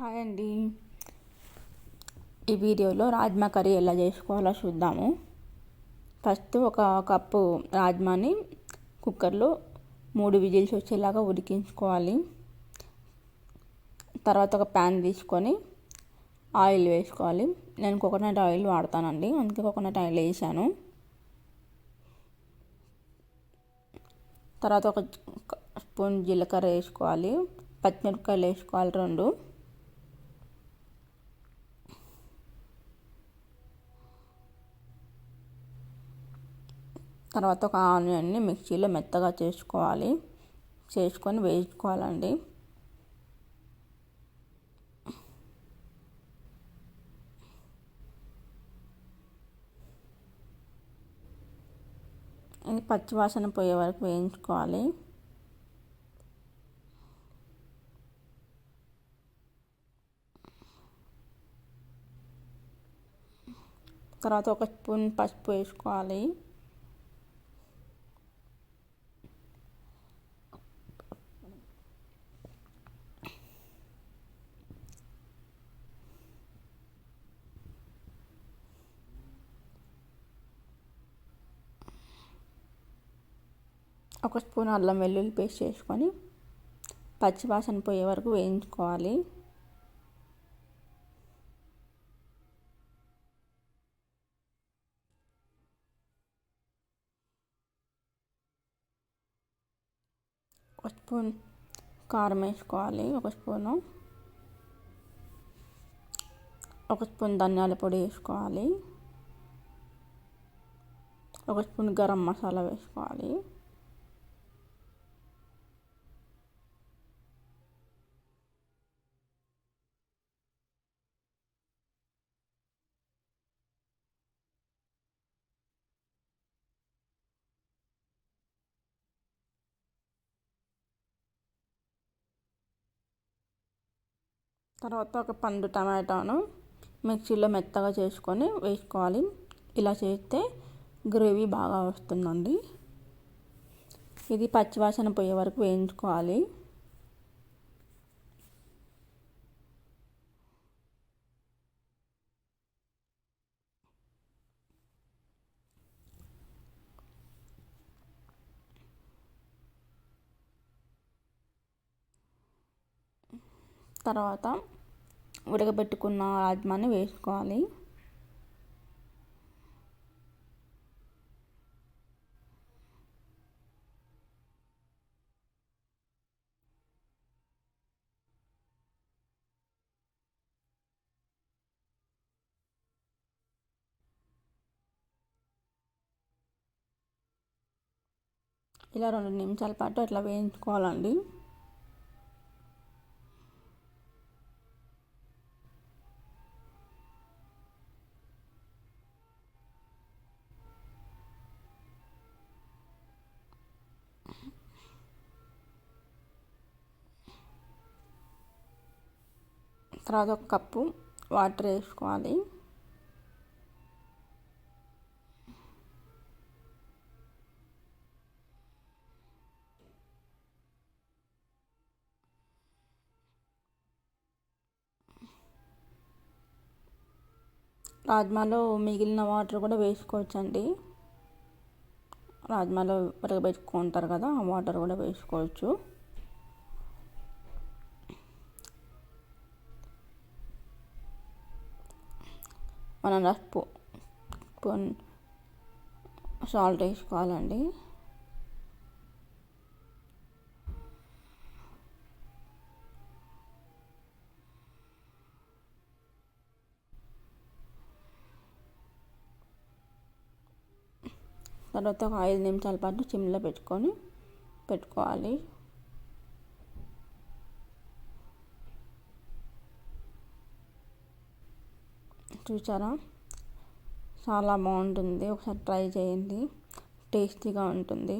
Hi అండి. ఈ వీడియోలో రాజ్మా కర్రీ ఎలా చేసుకోవాలో చూద్దాము. ఫస్ట్ ఒక కప్పు రాజ్మాని కుక్కర్లో మూడు విజిల్స్ వచ్చేలాగా ఉడికించుకోవాలి. తర్వాత ఒక ప్యాన్ తీసుకొని ఆయిల్ వేసుకోవాలి. నేను కోకోనట్ ఆయిల్ వాడతానండి. అందుకే కోకోనట్ ఆయిల్ వేసాను. తర్వాత ఒక స్పూన్ జీలకర్ర వేసుకోవాలి. పచ్చిమిరపకాయలు వేసుకోవాలి రెండు. తర్వాత ఒక ఆనియన్ని మిక్సీలో మెత్తగా చేసుకోవాలి. చేసుకొని వేసుకోవాలండి ఇది పచ్చివాసన పోయే వరకు వేయించుకోవాలి. తర్వాత ఒక స్పూన్ పసుపు వేసుకోవాలి. ఒక స్పూన్ అల్లం వెల్లుల్లి పేస్ట్ చేసుకొని పచ్చివాసన పోయే వరకు వేయించుకోవాలి. ఒక స్పూన్ కారం వేసుకోవాలి ఒక స్పూను. ఒక స్పూన్ ధనియాల పొడి వేసుకోవాలి. ఒక స్పూన్ గరం మసాలా వేసుకోవాలి. తర్వాత ఒక పండు టమాటాను మిక్సీలో మెత్తగా చేసుకొని వేసుకోవాలి. ఇలా చేస్తే గ్రేవీ బాగా వస్తుందండి. ఇది పచ్చివాసన పోయే వరకు వేయించుకోవాలి. తర్వాత ఉడకబెట్టుకున్న రాజ్మాని వేసుకోవాలి. ఇలా రెండు నిమిషాల పాటు అట్లా వేయించుకోవాలండి. తర్వాత ఒక కప్పు వాటర్ వేసుకోవాలి. రాజ్మాలో మిగిలిన వాటర్ కూడా వేసుకోవచ్చండి. రాజ్మాలో ఉడకబెట్టుకుంటారు కదా ఆ వాటర్ కూడా వేసుకోవచ్చు. మనం స్పూ స్పూన్ సాల్ట్ వేసుకోవాలండి తర్వాత ఒక ఐదు నిమిషాల పాటు సిమ్లో పెట్టుకొని పెట్టుకోవాలి. చూసారా చాలా బాగుంటుంది. ఒకసారి ట్రై చేయండి. టేస్టీగా ఉంటుంది.